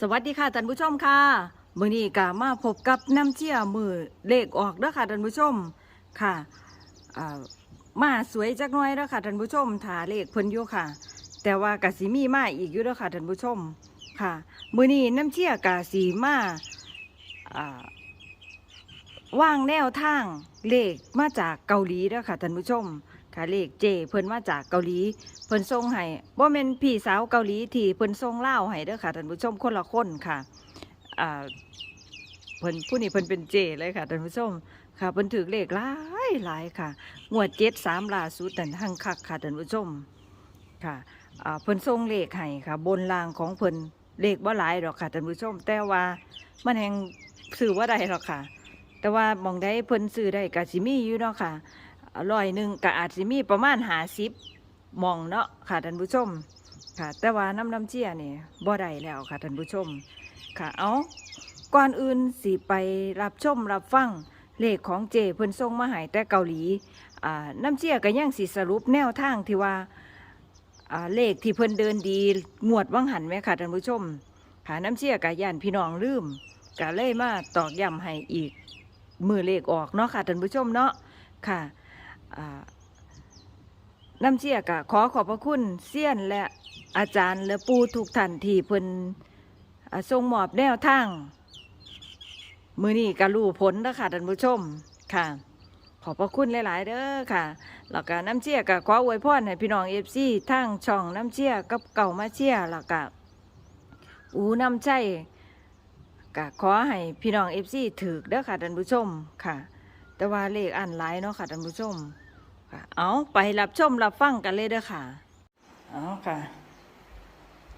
สวัสดีค่ะท่านผู้ชมค่ะมื้อนี้ก็มาพบกับน้ำเชี่ยมือเลขออกเด้อค่ะท่านผู้ชมค่ะอ่ามาสวยจักน่อยเด้อค่ะท่านผู้ชมถาเลขเพิ่นอยู่ค่ะ แต่ว่ากะสิมีมาอีกอยู่เด้อค่ะท่านผู้ชมค่ะมื้อนี้น้ำเชี่ยกะสิมาอ่าวางแนวทางเลขมาจากเกาหลีเด้อค่ะท่านผู้ชม ค่ะเลขเจเพิ่นมาจากเกาหลี เพิ่นส่งให้บ่แม่นพี่สาวเกาหลีที่เพิ่นส่งเล่าให้เด้อค่ะท่านผู้ชมคนละคนค่ะอ่าเพิ่นผู้นี้เพิ่นเป็นเจเลยค่ะท่านผู้ชมค่ะเพิ่นถือเลขหลายหลายค่ะงวดเจ็ดสามล่าสุดนั่นหังคักค่ะท่านผู้ชมค่ะอ่าเพิ่นส่งเลขให้ค่ะ บนรางของเพิ่นเลขบ่หลายดอกค่ะท่านผู้ชม แต่ว่ามันแห่งซื้อว่าได้หรอกค่ะ แต่ว่ามองได้เพิ่นซื้อได้ก็สิมีอยู่เนาะค่ะ ร้อยหนึ่งก็อาจสิมีประมาณหาสิบมองเนาะค่ะท่านผู้ชม ค่ะ แต่ว่าน้ำน้ำเชี่ยนี่บ่ได้แล้วค่ะท่านผู้ชม ค่ะเอาก่อนอื่นสิไปรับชมรับฟังเลขของเจเพิ่นส่งมาให้แต่เกาหลีอ่าน้ำเชี่ยก็ยังสิสรุปแนวทางที่ว่าอ่าเลขที่เพิ่นเดินดีงวดวังหันไหมค่ะท่านผู้ชมค่ะน้ำเชี่ยกะย่านพี่น้องลืมกะเลยมาตอกย้ำให้อีกมือเลขออกเนาะค่ะท่านผู้ชมเนาะค่ะ น้ำเชี่ยกะขอขอบพระคุณเซียนและอาจารย์และปูทุกท่านที่เพิ่นทรงหมอบแนวทางมือนี้ก็รู้ผลแล้วค่ะท่านผู้ชมค่ะ ขอบพระคุณหลาย ๆ เด้อค่ะแล้วก็น้ำเชี่ยกะขออวยพรให้พี่น้องเอฟซีทั้งช่องน้ำเชี่ยกับเก่ามาเชี่ยแล้วก็อูน้ำใจกะขอให้พี่น้องเอฟซีถือเด้อค่ะท่านผู้ชมค่ะ แต่ว่าเลขอ่านหลายเนาะค่ะท่านผู้ชมค่ะเอาไปรับชมรับฟังกันเลยเด้อค่ะเอาค่ะ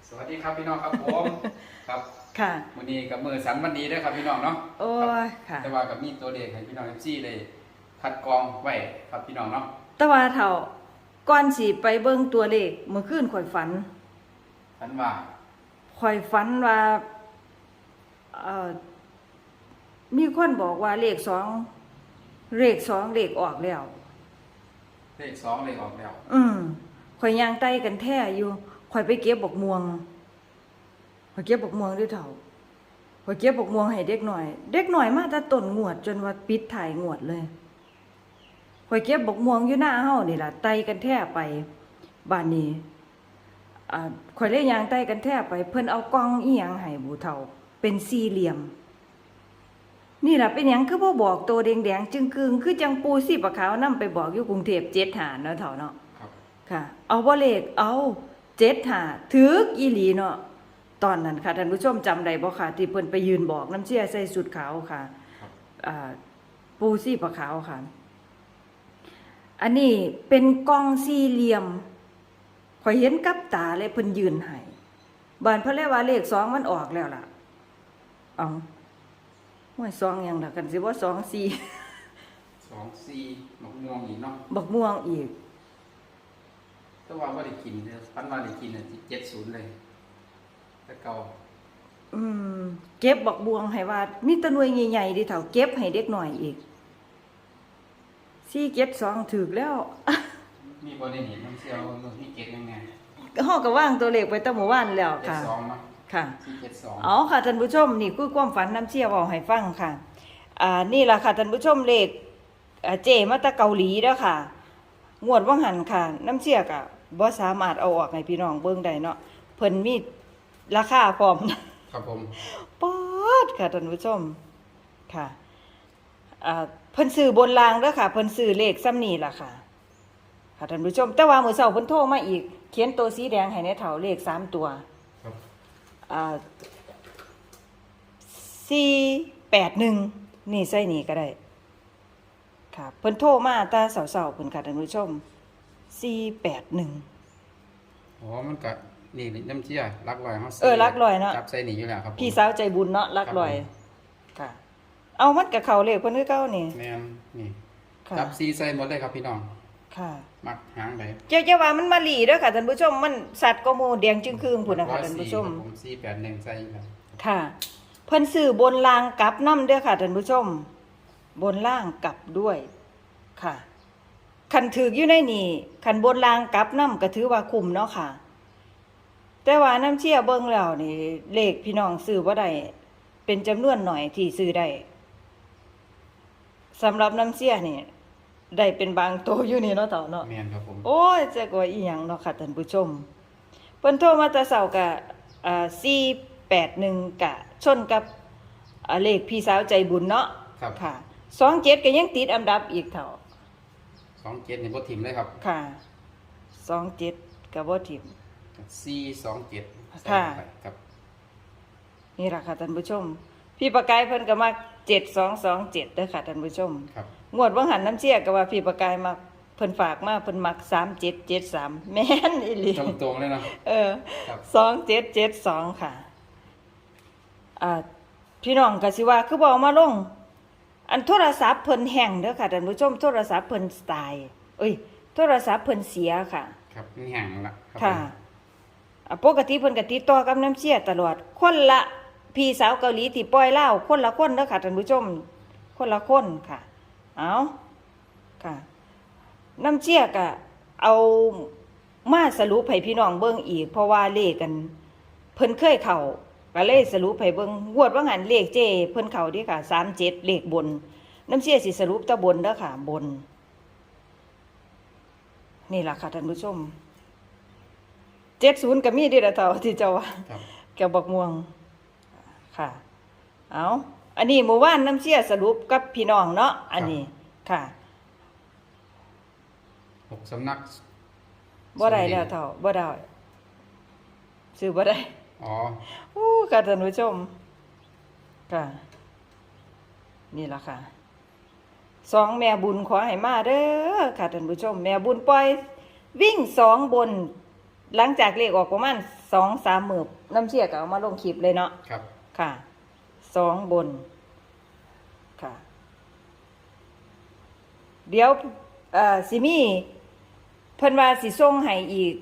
สวัสดีครับพี่น้องครับผม ครับค่ะ วันนี้กับมือสันวันดีด้วยครับพี่น้องเนาะโอ้ยครัค่ะบแต่ว่ากับมีตัวเลขให้พี่น้องเอฟซีได้คัดกรองไว้ครับพี่น้องเนาะแต่ว่าเท่าก่อนสิไปเบิ่งตัวเลขเมื่อคืนข่อยฝันท่านว่าข่อยฝันว่าเอ่อมีคนบอกว่าเลขสอง เลขสองเลขออกแล้ว เลขสองเลขออกแล้วอืมข่อยย่างไต้กันแท้อยู่ข่อยไปเก็บบกม่วงข่อยเก็บบกม่วงด้วยเท่าข่อยเก็บบกม่วงให้เด็กหน่อย เด็กหน่อยมาแต่ต้นงวดจนว่าปิดถ่ายงวดเลยข่อยเก็บบกม่วงอยู่หน้าเฮานี่ล่ะไต้กันแท้ไปบ้านนี้อ่าข่อยเลยย่างไต้กันแท้ไป เพิ่นเอากล้องอีหยังให้บูเฒ่า เป็นสี่เหลี่ยม นี่ล่ะเป็นหยังคือบ่บอกโตแดงๆจึงกึงคือจังปูสีปะขาวนำไปบอกอยู่กรุงเทพ7หาเนาะเฒ่าเนาะครับค่ะ เอาบ่เลขเอาเจ็ดหาถือกอีหลีเนาะตอนนั้นค่ะท่านผู้ชมจำได้บ่ค่ะ ที่เพิ่นไปยืนบอกน้ำเชี่ยใส่สุดขาวค่ะครับอ่าปูซี่ปะขาวค่ะ อันนี้เป็นกล้องสี่เหลี่ยมข่อยเห็นกับตาเลยเพิ่นยืนให้บานเพิ่นเลยว่าเลขสองมันออกแล้วล่ะเอา ห้วยสองหยังล่ะกันสิว่าสองสี่สองสี่หมกม่วงอีกเนาะบักม่วงอีกแต่ว่าว่าได้กินเด้อพันว่าได้กินอะเจ็ดศูนย์เลย แต่เก่าอืมเก็บบักบวงให้ว่ามีแตะนวยใหญ่ๆดิเถ่าเก็บให้เด็กหน่อยอีกสี่เก็บสองถึกแล้ว มีบอได้เห็นน้ำเชียวมีเจ็ดยังไงห้องก็ว่างตัวเลขไปตั้งหมู่บ้านแล้วเจ็ดค่ะ สองเนาะ ค่ะสี่เจ็ดสองเอาค่ะท่านผู้ชมนี่คือความฝันน้ำเชี่ยวเอาให้ฟังค่ะ อ่านี่ล่ะค่ะท่านผู้ชมเลขอ่าเจมาแตะเกาหลีแล้วค่ะ งวดว่างหันค่ะ น้ำเชี่ยกะบ่สามารถเอาออกให้พี่น้องเบิ่งได้เนาะเพิ่นมีราคาพร้อม ครับผมป๊อดค่ะท่านผู้ชมค่ะอ่าเพิ่นซื้อบนรางเด้อค่ะเพิ่นซื้อเลขซ้ำนี่ล่ะค่ะ ค่ะท่านผู้ชม แต่ว่ามื้อเช้าเพิ่นโทรมาอีก เขียนตัวสีแดงให้ในเถาเลขสามตัวครับอ่า สี่แปดหนึ่งนี่ใส่นี่ก็ได้ค่ะเพิ่นโทรมาแตาเสาๆเพิ่นค่ะท่านผู้ชมสี่แปดหนึ่ง อ๋อมันก็นี่น้ำเชี่ยรักลอยเขาเออรักร้อยเนาะ จับใส่หนีอยู่แล้วครับผมพี่สาวใจบุญเนาะรักลอยค่ะ เอามันกับเขาเลขเพิ่นคือเก่านี่แมนนี่ค่ะจับซีใส่หมดเลยครับพี่น้อง ค่ะ มักหางไหนเจ้าเจ้าว่ามันมาหลีเด้อค่ะท่านผู้ชมมันสัตว์ก็โมแดงจึงครึ่งพุ่นนะคะท่านผู้ชมผมซีแปดหนึ่งใส่อยู่แล้วค่ะ เพิ่นซื้อบนล่างกลับน้ำเด้อค่ะท่านผู้ชม บนล่างกลับด้วยค่ะคันถือกอยู่ในนี่คันบนล่างกลับน้ำก็ถือว่าคุ้มเนาะค่ะ แต่ว่าน้ำเชี่ยเบิ่งแล้วนี่เลขพี่น้องซื้อบ่ได้เป็นจำนวนหน่อยที่ซื้อได้สำหรับน้ำเชี่ยนี่ ได้เป็นบางโตวอยู่นี่เนาะเต่าเนาะแม่นครับผม โอ้ยจะกว่าอีหยังเนาะค่ะท่านผู้ชมเพิ่นโทรมาแต่เช้ากะอ่า481กะชนกับอ่าเลขพี่สาวใจบุญเนาะครับ ค่ะ27ก็ยังติดอันดับอีกเท่าสองเจ็ดนี่บ่ทิมเลยครับค่ะ27ก็บ่ทิม สี่สองเจ็ดค่ะครับ นี่ล่ะค่ะท่านผู้ชม พี่ประกายเพิ่นก็มัก7227เด้อค่ะท่านผู้ชม ครับ งวดว่างหันน้ำเชี่ยก็ว่าพี่ประกายมักเพิ่นฝากมาเพิ่นมัก3773แม่นอีหลีตรงตรงๆเลยเนาะ เออครับ สองเจ็ดเจ็ดสองค่ะ อ่า พี่น้องก็สิว่าคือบอกมาลง อันโทรศัพท์เพิ่นแห้งเด้อค่ะท่านผู้ชมโทรศัพท์เพิ่นตายเอ้ย โทรศัพท์เพิ่นเสียค่ะ ครับนี่ห่างละรับค่ะอะปกติเพิ่นก็ติดต่อกับน้ำเชี่ยตลอด คนละพี่สาวเกาหลีที่ปล่อยเล่าวคนละคนเด้อค่ะท่านผู้ชม คนละคนค่ะ เอาค่ะน้ำเชี่ยก็เอามาสรุปให้พี่น้องเบิ่งอีก เพราะว่าเลขกันเพิ่นเคยเข้าก็เลยสรุปให้เบิ่งงวดว่างันเลขเจ เพิ่นเข้าเดีค่ะ37เลขบน น้ำเชี่ยสิสรุปแตะบนเด้อค่ะบน นี่ล่ะค่ะท่านผู้ชมเจ็ดศูนย์ก็มีเดีละเท่าที่เจ้าว่าครับแก้วบักม่วงค่ะ เอา อันนี้หมู่บ้านน้ำเชี่ยสรุปกับพี่น้องเนาะอันนี้ค่ะหกสำนักบ่ได้แล้วเท่าบ่ได้ซื้อบ่ได้อ๋ออู้ค่ะท่านผู้ชมค่ะ นี่ล่ะค่ะสองแม่บุญขอให้มาเด้อค่ะท่านผู้ชม แม่บุญปล่อย วิ่งสองบน หลังจากเลขออกประมาณสองสามหมื่นน้ำเชี่ยก็เอามาลงคลิปเลยเนาะครับ ค่ะ สองบนค่ะ เดี๋ยวเอ่อสิมีเพิ่นว่าสิส่งให้อีก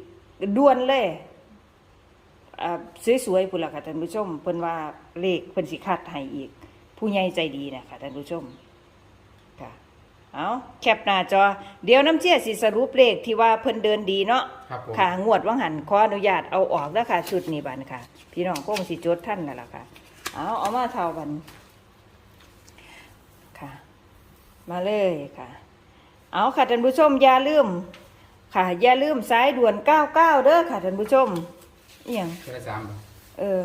ด่วนเลยอ่าสวยๆพุ่นล่ะค่ะท่านผู้ชมเพิ่นว่าเลขเพิ่นสิคัดให้อีก ผู้ใหญ่ใจดีนะคะท่านผู้ชมค่ะเอาแคปหน้าจอ เดี๋ยวน้ำเชี่ยสิสรุปเลขที่ว่าเพิ่นเดินดีเนาะครับผมค่ะงวดวังหันขออนุญาตเอาออกแล้วค่ะชุดนี้บันค่ะ พี่น้องคงสิจดท่านนั่นแหละค่ะ เอาเอามาเท่าบันค่ะ มาเลยค่ะ เอาค่ะท่านผู้ชมอย่าลืม ค่ะอย่าลืมสายด่วน99เด้อค่ะท่านผู้ชมเอียงเพื่อสามบ่เออ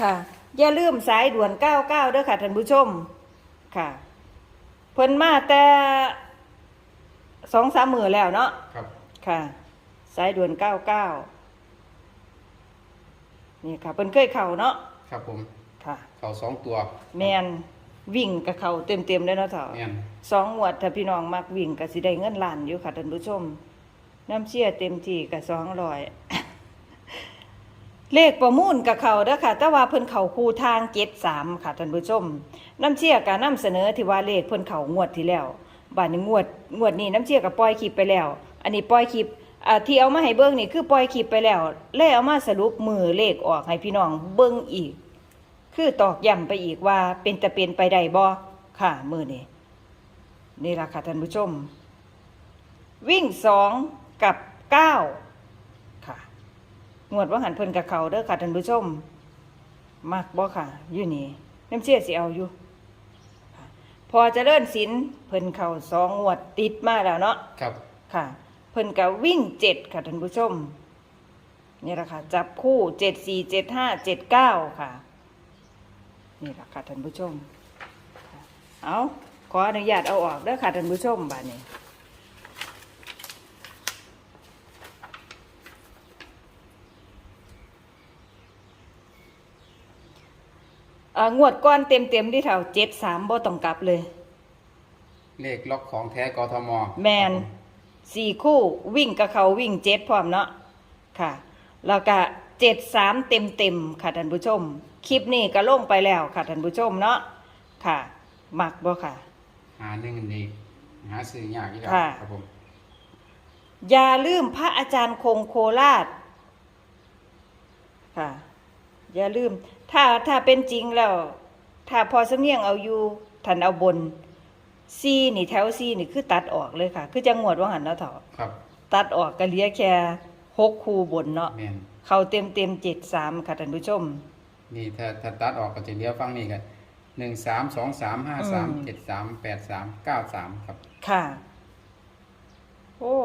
ค่ะ อย่าลืมสายด่วน99เด้อค่ะท่านผู้ชม ค่ะเพิ่นมาแต่สองสามมือแล้วเนาะครับ ค่ะ สายด่วน99 นี่ค่ะเพิ่นเคยเข่าเนาะครับผมค่ะ เขาสองตัวแมนวิ่งกับเขาเต็มๆเลยเนาะเถาะแม่นสองงวดถ้าพี่น้องมักวิ่งก็สิได้เงินล้านอยู่ค่ะท่านผู้ชม น้ำเชี่ยเต็มที่กับสองร้อยเลขประมูลกับเขาเด้อค่ะ แต่ว่าเพิ่นเขาคู่ทางเจ็ดสามค่ะท่านผู้ชม น้ำเชี่ยก็นำเสนอที่ว่าเลขเพิ่นเขางวดที่แล้วบาดนี้งวดงวดนี้น้ำเชี่ยก็ปล่อยคลิปไปแล้ว อันนี้ปล่อยคลิป อ่าที่เอามาให้เบิ่งนี่คือปล่อยคลิปไปแล้วเลยเอามาสรุปมือเลขออกให้พี่น้องเบิ่งอีก คือตอกย้ำไปอีกว่าเป็นแต่เป็นไปได้บ่ค่ะมือนี้นี่ล่ะค่ะท่านผู้ชม วิ่งสองกับเก้าค่ะ งวดว่าหันเพิ่นกับเขาเด้อค่ะท่านผู้ชมมักบ่ค่ะ อยู่นี่น้ำเชี่ยสิเอาอยู่ค่ะพอเจะเลิ่นสินเพิ่นเขาสองงวดติดมาแล้วเนาะครับค่ะเพิ่นกับวิ่งเจ็ดค่ะท่านผู้ชมนี่แหละค่ะจับคู่เจ็ดสี่เจ็ดห้าเจ็ดเก้าค่ะ นี่แหละค่ะท่านผู้ชมค่ะเอาขออนุญาตเอาออกเด้อค่ะท่านผู้ชมบ้านนี้อ่างวดก้อนเต็มเต็มๆที่เท่าเจ็ดสามบ่ต้องกลับเลย เลขล็อกของแท้กทม แมน สี่คู่วิ่งกับเขาวิ่งเจ็ดพร้อมเนาะค่ะ แล้วก็เจ็ดสามเต็มเต็มๆค่ะท่านผู้ชม คลิปนี้ก็ลงไปแล้วค่ะท่านผู้ชมเนาะค่ะมักบ่ค่ะ หาหนึ่งนี่หาซื้อยากอีกแล้วค่ะ ครับผมอย่าลืมพระอาจารย์คงโคราชค่ะ อย่าลืม ถ้าถ้าเป็นจริงแล้ว ถ้าพอสำเนียงเอาอยู่ท่านเอาบน ซีนี่แถวซีนี่คือตัดออกเลยค่ะ คือจะงวดว่าหันเนาะเถาะครับตัดออกก็เหลือแค่หกคู่บนเนาะแม่นเข้าเต็มเต็มเจ็ดสามค่ะท่านผู้ชม นี่ถ้าถ้าตัดออกก็จะเหลี้ยวฟังนี่กันหนึ่งสามสองสามห้าสามอืมเจ็ดสามแปดสามเก้าสามครับ ค่ะ โอ้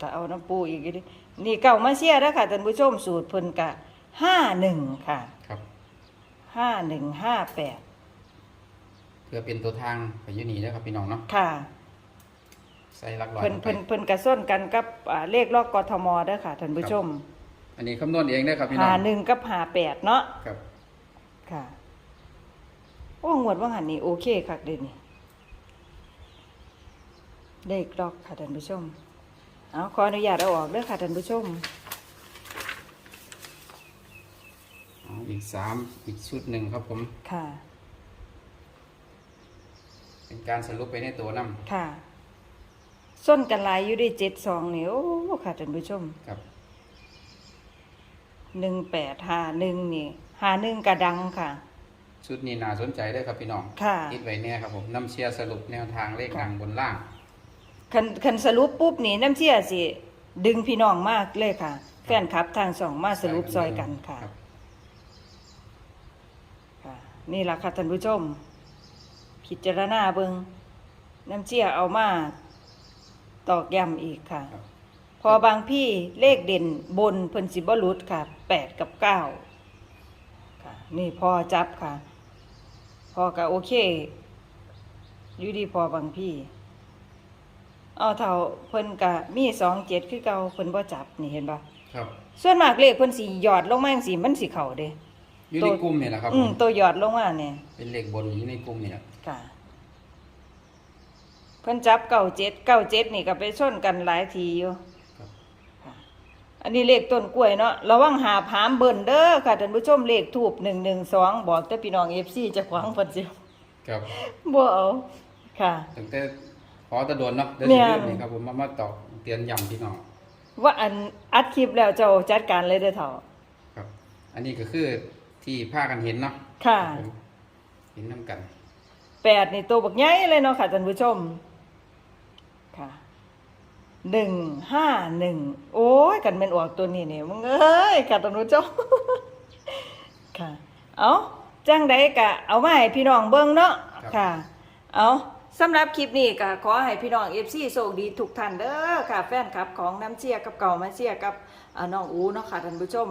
ถ้าเอาน้ำปูอีกดินี่เก่ามาเชียร์แล้วค่ะท่านผู้ชมสูตรเพิ่นกะห้าหนึ่งค่ะครับห้าหนึ่งห้าแปด เพื่อเป็นตัวทางไปอยูนี่นะครับพี่น้องเนาะค่ะใส่หลักร้อยเพิ่นลงไปเพิ่นเพิ่นกระส้นกันกับอ่าเลขลอกกทมเด้อค่ะท่านผู้ชมอันนี้คำนวณเองได้อครับพี่น้หาองหนึ่งกับหาแปดเนาะครับค่ะ โอ้งวดว่าหันนี่โอเคค่ะเดยวนี่เลขลอกค่ะท่านผู้ชมเอาขออนุญาตเอาออกเด้อค่ะท่านผู้ชม เอาอีกสามอีกชุดหนึ่งครับผมค่ะ เป็นการสรุปไปในตัวนํค่ะ ส้นกันหลายอยู่ได้เจ็ดสองนี่โอ้ค่ะท่านผู้ชมครับหนึ่งแปดหาหนึ่งนี่หาหนึ่งกระดังค่ะ ชุดนี้น่าสนใจได้อครับพี่น้องค่ะ คิดไว้เนี่ยครับผมน้ำเชียร์สรุปแนวทางเลขดังบนล่างคันคันสรุปปุ๊บนี่น้ำเชี่ยสิ ดึงพี่น้องมากเลยค่ะ แฟนคลับทางสองมาสรุปซอยกันค่ะรับค่ะ นี่ล่ะค่ะท่านผู้ชม พิจารณาเบิงน้ำเชี่ยเอามาตอกย้ำอีกค่ะครับพอบางพี่เลขเด่นบนเพิ่นสิบ่หลุดค่ะแปดกับเก้าค่ะ นี่พอจับค่ะ พอก็โอเคอยู่ดีพอบางพี่เอาเท่าเพิ่นก็มีสองเจ็ดคือเก่าเพิ่นบ่จับนี่เห็นปะครับ ส่วนมากเลขเพิ่นสิหยอดลงมาจังซี่มันสิเข้าเด้อยู่ในกลุ่มนี่แหละครับผอืมมตัวหยอดลงมาเนี่ยเป็นเลขบนอยู่ในกลุ่มนี่แหละ ค่ะเพิ่นจับเก้าเจ็ดเก้าเจ็ดนี่ก็ไปชนกันหลายทีอยู่ครับค่ะอันนี้เลขต้นกล้วยเนาะระวังหาผามเบิ่นเด้อค่ะท่านผู้ชมเลขทูบหนึ่งหนึ่งสองบอกแต่พี่น้องเอฟซีจะขวางเพิ่นสิครับบ่เอาค่ะตั้งแต่ขอตะโดนเนาะเดี๋ยวแม่สินเรื่องนี้ครับผมมามาตอบเตือนย้ำพี่น้อง ว่าอันอัดคลิปแล้วเจ้าจัดการเลยเด้อเฒ่าครับ อันนี้ก็คือที่พากันเห็นเนาะค่ะรับผมเห็นน้ำกัน แปดนี่ตัวบักใหญ่เลยเนาะค่ะท่านผู้ชม ค่ะหนึ่งห้าหนึ่งโอ้ยกันเป็นออกตัวนี้นี่มึงเอ้ยค่ะท่านผู้ชม ค่ะ เอาจังใดกะเอามาให้พี่น้องเบิ่งเนาะครับค่ะ เอาสำหรับคลิปนี้ก็ขอให้พี่น้องเอฟซีโชคดีทุกท่านเด้อค่ะ แฟนคลับของน้ำเชียกับเก่ามาเชียกับอ่าน้องอูเนาะค่ะท่านผู้ชม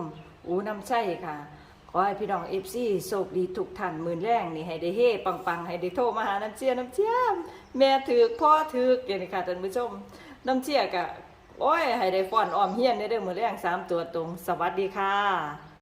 อูน้ำใช่ค่ะ ขอให้พี่น้องเอฟซีโชคดีทุกท่านหมื่นแรงนี่ให้ได้เฮปังๆ ให้ได้โทรมาหาน้ำเชียน้ำเชียแม่ถือพ่อถือกอย่างนี้ค่ะท่านผู้ชมน้ำเชียกะโอ้ยให้ได้ฟ้อนอ้อมเฮียนได้เด้อมือแรงสามตัวตรง สวัสดีค่ะ